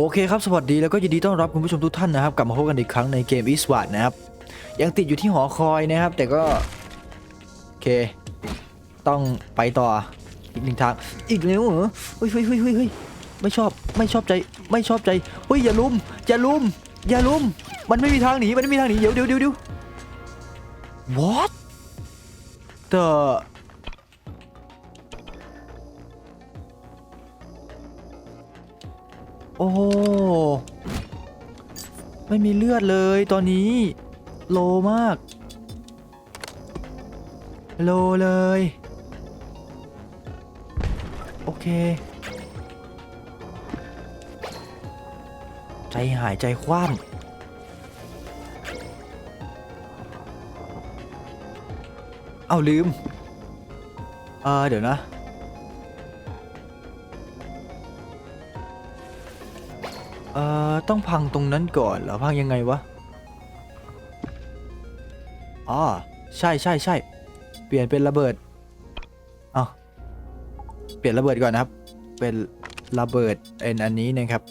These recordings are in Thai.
โอเคครับ สวัสดีแล้วก็ยินดีต้อนรับคุณผู้ชมทุกท่านนะครับ กลับมาพบกันอีกครั้งในเกม e s w a r d นะครับ ยังติดอยู่ที่หอคอยนะครับ แต่ก็ โอเค ต้องไปต่ออีกหนึ่งทาง อีกแล้วเหรอเฮ้ยเฮ้ยเฮ้ยเฮ้ยเฮ้ยไม่ชอบไม่ชอบใจไม่ชอบใจเฮ้ยอย่าลุมอย่าลุมอย่าลุมมันไม่มีทางหนีมันไม่มีทางหนีเดี๋ยวเดี๋ยวเดี๋ยวเดี๋ยว what the โอ้ไม่มีเลือดเลยตอนนี้ โลมาก โลเลย โอเค ใจหายใจคว่ำเอาลืม เออเดี๋ยวนะ อ่อต้องพังตรงนั้นก่อนเหรอพังยังไงวะอ๋อใช่ใช่ใช่เปลี่ยนเป็นระเบิดเอาเปลี่ยนระเบิดก่อนนะครับ เป็นระเบิดเอ็นอันนี้นะครับ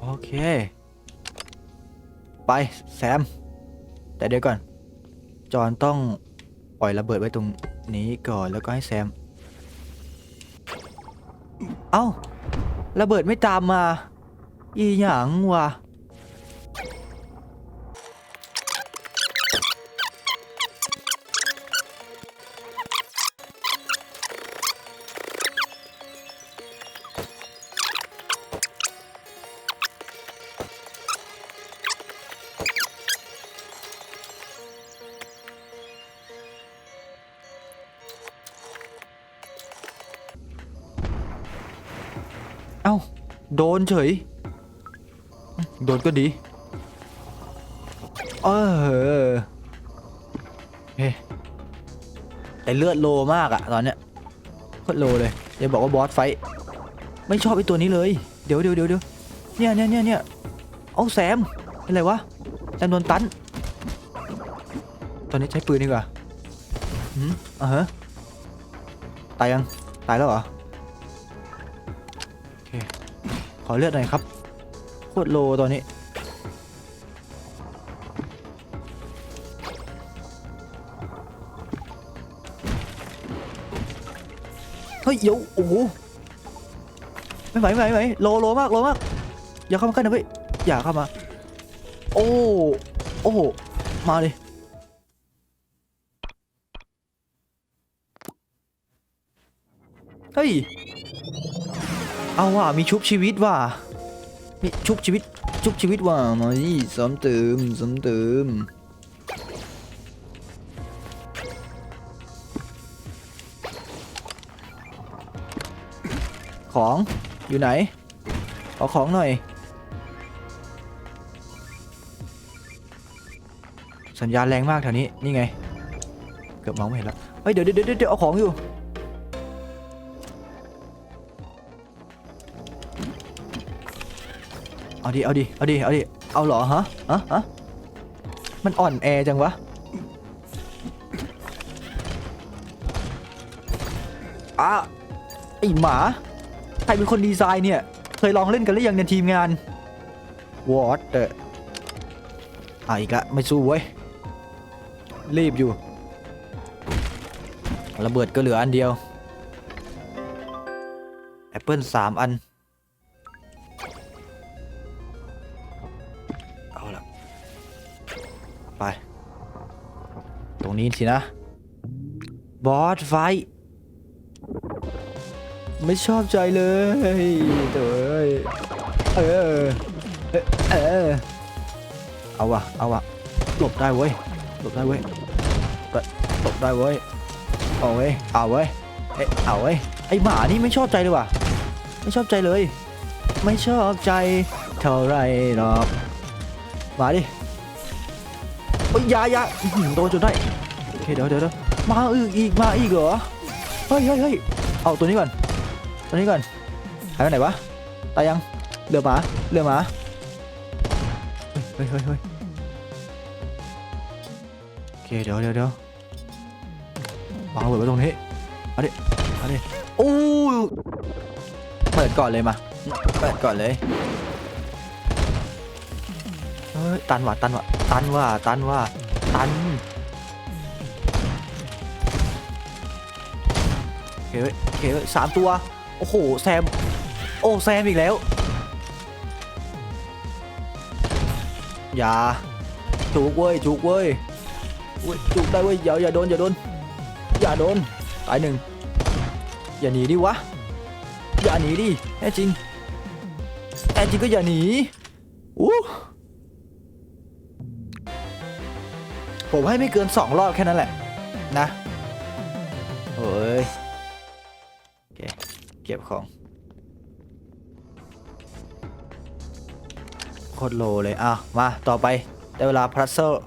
โอเค ไปแซม แต่เดี๋ยวก่อน จอห์นต้องปล่อยระเบิดไว้ตรงนี้ก่อนแล้วก็ให้แซม เอ้า ระเบิดไม่ตามมา อีหยังวะ โดนเฉย โดนก็ดี เออเฮ้แต่เลือดโลมากอะตอนเนี้ยโคตรโลเลยอย่าบอกว่าบอสไฟท์ไม่ชอบไอตัวนี้เลย เดี๋ยวเดี๋ยวเดี๋ยวเดี๋ยวเนี่ยเนี่ยเนี่ยเนี่ยเอาแซมอะไรวะแซมโดนตัน ตอนนี้ใช้ปืนดีกว่าอืมอ่าฮะ ตายยัง ตายแล้วเหรอ เลือดหน่อยครับโคตรโลตอนนี้ เฮ้ยเดี๋ยวโอ้โหไม่ไหวไม่ไหวไม่ไหวโลโลมากโลมาก อย่าเข้ามาใกล้นะเว้ยอย่าเข้ามา โอ้โอ้โหมาเลยเฮ้ย เอาว่ะมีชุบชีวิตว่ะมีชุบชีวิตชุบชีวิตว่ะมาดิเสริมเติมเสริมเติมของอยู่ไหนขอของหน่อย สัญญาณแรงมากแถวนี้นี่ไง เกือบมองไม่เห็นแล้วเฮ้ยเดี๋ยวเดี๋ยวเดี๋ยวเอาของอยู่ เอาดิ เอาดิ เอาดิ เอาดิ เอาเหรอฮะฮะฮะมันอ่อนแอจังวะอะไอหมา ใครเป็นคนดีไซน์เนี่ย เคยลองเล่นกันหรือยังในทีมงาน วอตเตอร์อะอีกละไม่สู้เว้ย รีบอยู่ ระเบิดก็เหลืออันเดียว แอปเปิลสามอัน รงนี้สินะ บอสไฟ ไม่ชอบใจเลยเอ้อเออ เออ เอาวะเอาวะหลบได้เว้ย หลบได้เว้ย หลบได้เว้ย เอาเว้ย เอาเว้ย เอ้เอาเว้ย ไอหมานี่ไม่ชอบใจเลยว่ะ ไม่ชอบใจเลย ไม่ชอบใจเท่าไรหรอก มาดิโอ้ยยายาโดนจนได้ เคเดี๋ยวเดี๋ยวเดี๋ยวมาอีกอีกมาอีกเหรอเฮ้ยเฮ้ยเฮ้ยเอาตัวนี้ก่อนตัวนี้ก่อนหายไปไหนวะตายยังเหลือหมาเหลือหมาเฮ้ยเฮ้ยเฮ้ยโอเคเดี๋ยวเดี๋ยวเดี๋ยววางระเบิดไว้ตรงนี้เอาดิเอาดิโอ้ยเปิดก่อนเลยมาเปิดก่อนเลยเฮ้ยตันว่ะตันว่ะตันว่ะตันว่ะตัน เคเว้ยโอเคสามตัว โอ้โห แซม โอ้ แซมอีกแล้ว อย่าจุกเว้ยจุกเว้ยจุกได้เว้ยอย่าอย่าโดนอย่าโดน อย่าโดน ตายหนึ่ง อย่าหนีดิวะ อย่าหนีดิแน่จริงแน่จริงก็อย่าหนีอู้ผมให้ไม่เกินสองรอบแค่นั้นแหละ นะโอ้ย เก็บของโคตรโลเลยอะมาต่อไปได้เวลาพลัสเซอร์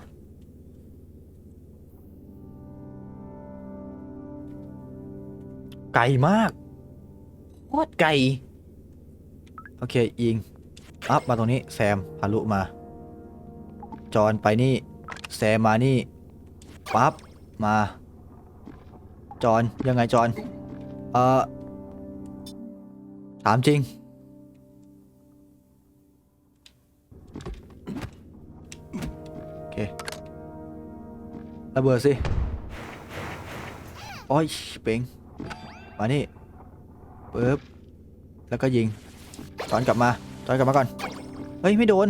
ไกลมากโคตรไกลโอเคยิงอัพมาตรงนี้แซมทะลุมา จอนไปนี่ แซมมานี่ปั๊บมา จอนยังไงจอนเออ ถามจริง โอเค ระเบิดสิ โอ้ยเป่งมานี่ปึ๊บ แล้วก็ยิงจอนกลับมาจอนกลับมาก่อน เฮ้ย ไม่โดน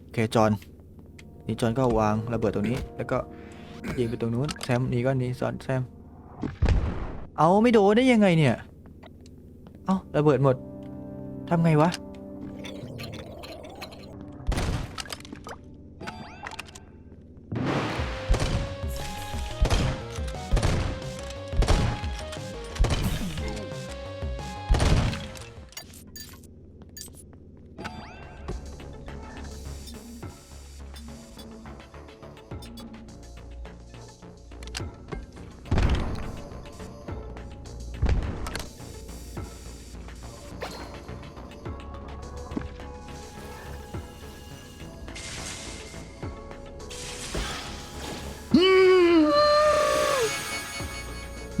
โอเค จอนนี่จอนก็วางระเบิดตรงนี้ แล้วก็ยิงไปตรงนู้น แซมนี่ก็นี่จอนแซม เอาไม่โดนได้ยังไงเนี่ย เอาระเบิดหมดทำไงวะ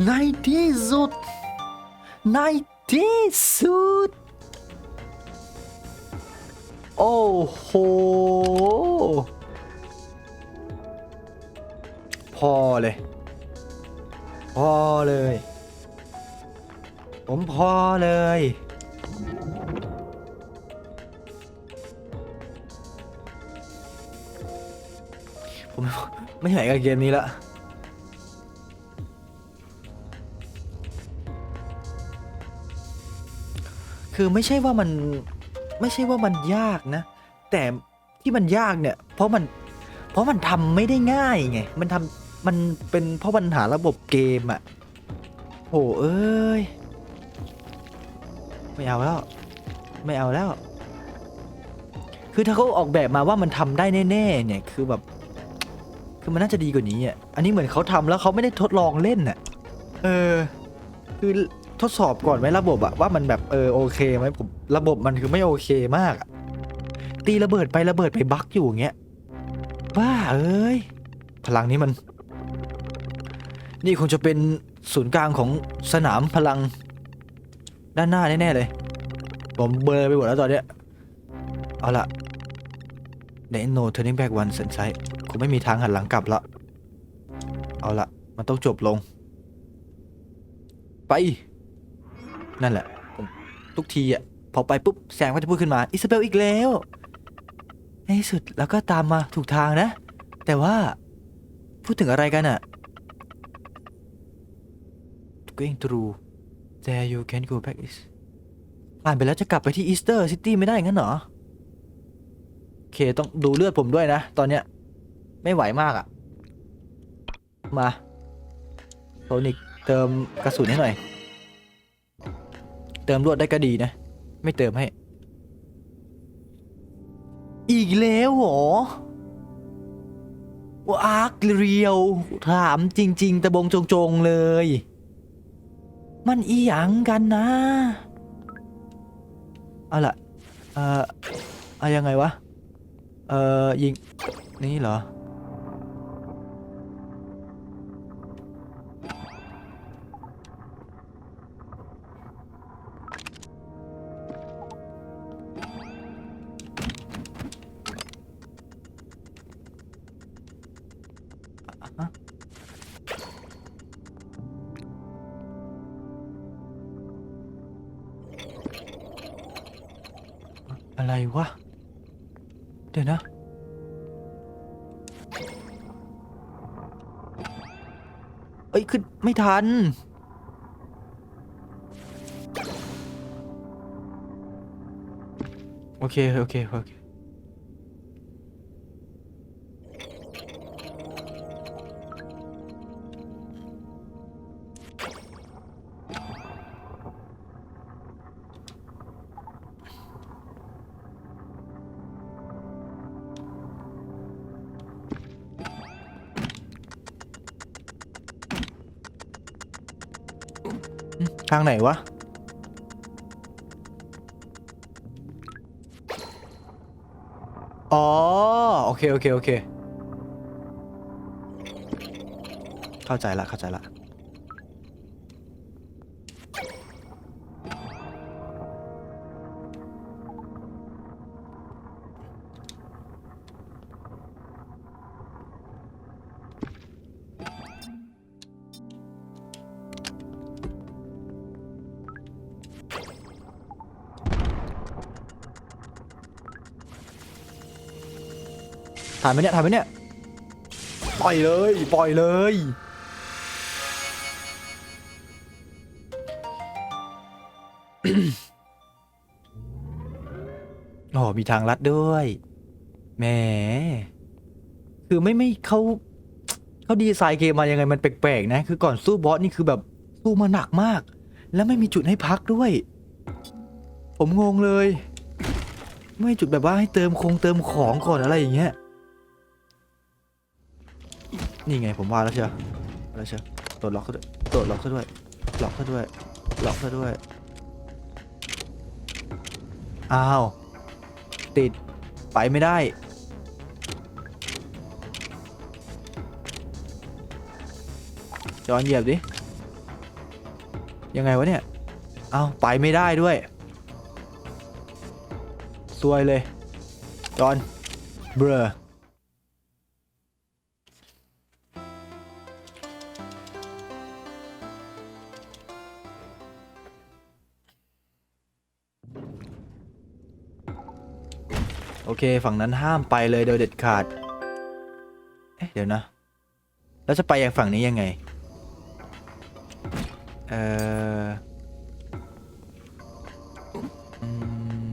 ในที่สุด ในที่สุด โอ้โห พอเลย พอเลย ผมพอเลย ผมไม่ไหวกับเกมนี้ละ คือไม่ใช่ว่ามันไม่ใช่ว่ามันยากนะ แต่ที่มันยากเนี่ย เพราะมัน เพราะมันทำไม่ได้ง่ายไง มันทำมันเป็นเพราะปัญหาระบบเกมอะโหเอ้ย ไม่เอาแล้ว ไม่เอาแล้ว คือถ้าเขาออกแบบมาว่ามันทำได้แน่ๆเนี่ย คือแบบ คือมันน่าจะดีกว่านี้อะ อันนี้เหมือนเขาทำแล้วเขาไม่ได้ทดลองเล่นอะ เออ คือ ทดสอบก่อนไหมระบบอะว่ามันแบบเออโอเคไหมผมระบบมันคือไม่โอเคมากอะตีระเบิดไประเบิดไปบั๊กอยู่อย่างเงี้ยบ้าเอ้ยพลังนี้มัน นี่คงจะเป็นศูนย์กลางของสนามพลัง ด้านหน้าแน่ๆเลย ผมเบลอไปหมดแล้วตอนเนี้ยเอาละ There ain't no turning back one สันไซคงไม่มีทางหันหลังกลับละเอาละมันต้องจบลง ไป นั่นแหละ ทุกทีอะพอไปปุ๊บแซมก็จะพูดขึ้นมาอิซาเบลอีกแล้ว ในที่สุดแล้วก็ตามมาถูกทางนะ แต่ว่าพูดถึงอะไรกันอะ going through there you can go back is ผ่านไปแล้วจะกลับไปที่อีสเตอร์ซิตี้ไม่ได้งั้นเหรอ โอเค ต้องดูเลือดผมด้วยนะ ตอนเนี้ย ไม่ไหวมากอะ มาโทนิกเติมกระสุนให้หน่อย เติมรวดได้ก็ดีนะ ไม่เติมให้ อีกแล้วเหรอว่าอาร์คเรียว ถามจริง ๆ ตะบงจง ๆ เลย มันอีหยังกันนะ เอาล่ะ เอ่อเอายังไงวะ เอ่อ ยิง นี่เหรอ เดี๋ยวนะ เอ้ยขึ้นไม่ทัน โอเค โอเค โอเค ทางไหนวะ อ๋อ โอเค โอเค โอเค เข้าใจละ เข้าใจละ ถ่ายไหมเนี่ยถ่ายไหมเนี่ยปล่อยเลยปล่อยเลยโอ้มีทางลัดด้วยแหมคือไม่ไม่เขาเขาดีไซน์เกมมายังไงมันแปลกๆนะ คือก่อนสู้บอสนี่คือแบบสู้มาหนักมาก แล้วไม่มีจุดให้พักด้วย ผมงงเลย ไม่มีจุดแบบว่าให้เติมคงเติมของก่อนอะไรอย่างเงี้ย นี่ไงผมว่าแล้วเชียวแล้วเชียวตัวล็อกซะด้วยตัวล็อกซะด้วยล็อกซะด้วยล็อกซะด้วยอ้าวติดไปไม่ได้ จอนเหยียบดิ ยังไงวะเนี่ย เอาไปไม่ได้ด้วยซวยเลย จอน เบรอ โอเค ฝั่งนั้นห้ามไปเลยโดยเด็ดขาด เอ๊ะ เดี๋ยวนะ แล้วจะไปยังฝั่งนี้ยังไง เอ่ออืม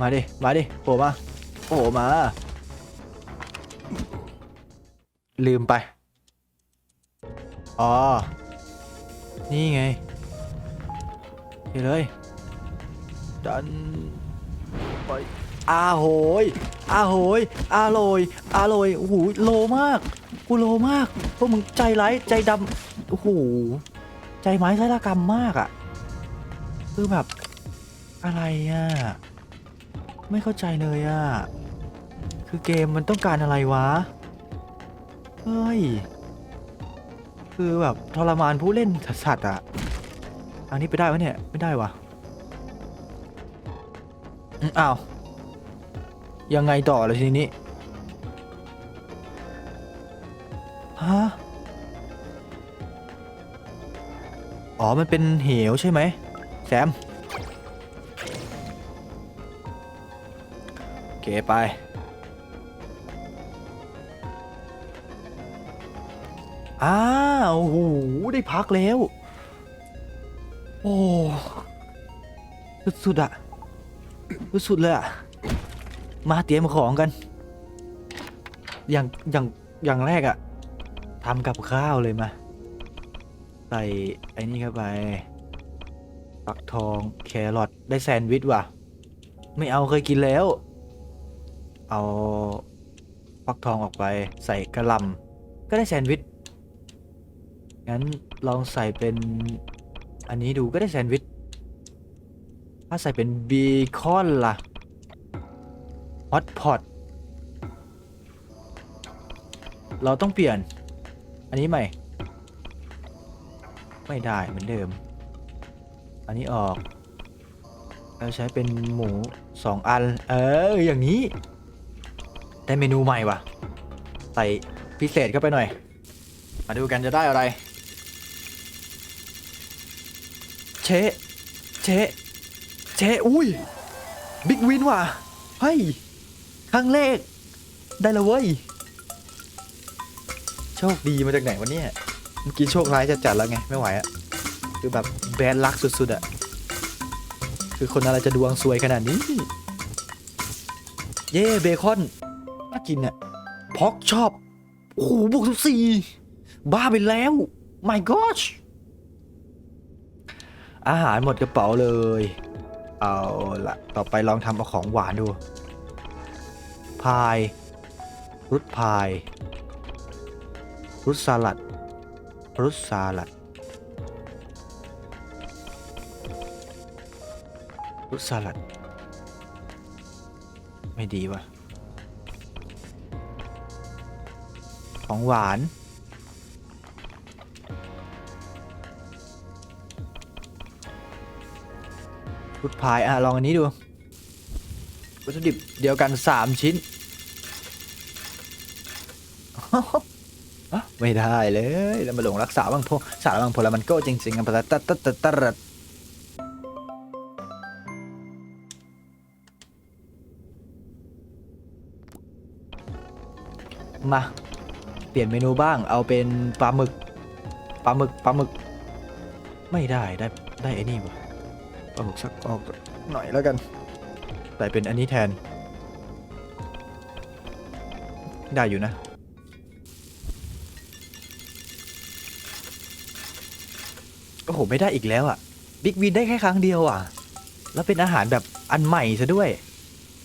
มาดิ มาดิโผล่มาโผล่มา ลืมไป อ๋อ นี่ไงโอเคเลย ดันไปอาโหยอาโหยอาโลยอาโลยโอ้โหโลมาก กูโลมาก พวกมึงใจร้ายใจดำโอ้โห ใจไม้ไร้ละกรรมมากอะ่ะ คือแบบ อะไรอะ่ะ ไม่เข้าใจเลยอะ่ะ คือเกมมันต้องการอะไรวะ เฮ้ย คือแบบทรมานผู้เล่นสัตว์อะทางนี้ไปได้วะเนี่ย ไม่ได้วะอ้าว ยังไงต่อเลยทีนี้ ฮะ อ๋อ มันเป็นเหวใช่ไหม แซมโอเคไปอ้า โอ้โหได้พักแล้ว โอ้สุดๆอะสุดๆเลยอะมาเตรียมของกัน อย่างอย่างอย่างแรกอะทำกับข้าวเลยมา ใส่ไอ้นี่เข้าไปฟักทองแครอทได้แซนด์วิชว่ะ ไม่เอาเคยกินแล้ว เอาฟักทองออกไปใส่กระลำก็ได้แซนด์วิช งั้นลองใส่เป็นอันนี้ดูก็ได้แซนด์วิช ถ้าใส่เป็นเบคอนล่ะ ฮอตพอต เราต้องเปลี่ยน อันนี้ใหม่ ไม่ได้เหมือนเดิม อันนี้ออกเราใช้เป็นหมูสองอัน เออ อย่างนี้ ได้เมนูใหม่ว่ะ ใส่พิเศษเข้าไปหน่อย มาดูกันจะได้อะไร เชะเชะเชะอุ้ยบิ๊กวินว่ะเฮ้ยครั้งแรก ได้และเว้ย โชคดีมาจากไหนวะเนี่ยเมื่อกี้โชคร้ายจะจัดแล้วไง ไม่ไหวอะคือแบบแบนลักสุดๆอะคือคนอะไรจะดวงซวยขนาดนี้ เย่เบคอนน่ากินอะพอกชอบโอ้โหบวกสิบสี่บ้าไปแล้ว my gosh อาหารหมดกระเป๋าเลย เอาละต่อไปลองทำเอาของหวานดู พายรุดพายรุดสลัดรุดสลัดรุดสลัด ไม่ดีวะของหวาน รุดพายอะลองอันนี้ดู วัตถุดิบเดียวกัน3ชิ้นอะไม่ได้เลยแล้วมาหลงรักษาบางพวกสารบางพลมันก็จริงๆกันปะตัดตัดตัดตัดตัดมา เปลี่ยนเมนูบ้าง เอาเป็นปลาหมึก ปลาหมึก ปลาหมึก ไม่ได้ ได้ ได้ไอ้นี่วะปลาหกสักออกหน่อยแล้วกันแต่เป็นอันนี้แทน ได้อยู่นะ โอ้โห ไม่ได้อีกแล้วอะ บิ๊กวินได้แค่ครั้งเดียวอะ แล้วเป็นอาหารแบบอันใหม่ซะด้วย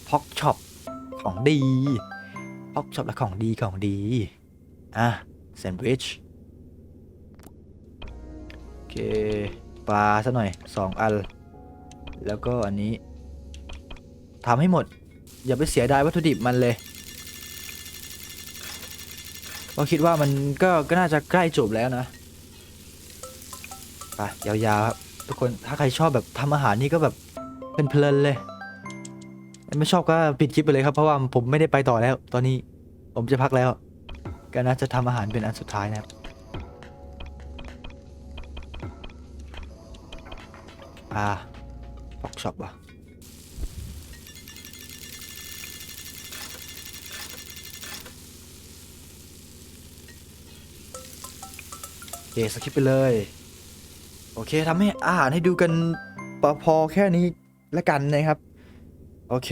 พ็อกช็อปของดีพ็อกช็อปละของดีของดี อะแซนด์วิชโอเค ปลาซะหน่อยสองอัน แล้วก็อันนี้ทำให้หมด อย่าไปเสียดายวัตถุดิบมันเลยเราคิดว่ามันก็ก็น่าจะใกล้จบแล้วนะไปยาวๆครับทุกคนถ้าใครชอบแบบทำอาหารนี่ก็แบบเป็นเพลินเลย ไม่ชอบก็ปิดคลิปไปเลยครับเพราะว่าผมไม่ได้ไปต่อแล้ว ตอนนี้ผมจะพักแล้ว ก็น่าจะทำอาหารเป็นอันสุดท้ายนะครับอ่า ฟอกช็อปว่ะเคสคิปไปเลย โอเคทำให้อาหารให้ดูกันพอพอแค่นี้ละกันนะครับ โอเค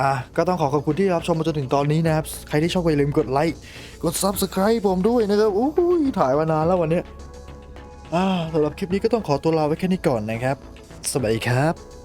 อะก็ต้องขอขอบคุณที่รับชมมาจนถึงตอนนี้นะครับ ใครที่ชอบก็อย่าลืมกดไลค์ กด Subscribe ผมด้วยนะครับโอ้ยถ่ายมานานแล้ววันเนี้ย อ่าสำหรับคลิปนี้ก็ต้องขอตัวลาไว้แค่นี้ก่อนนะครับ สวัสดีครับ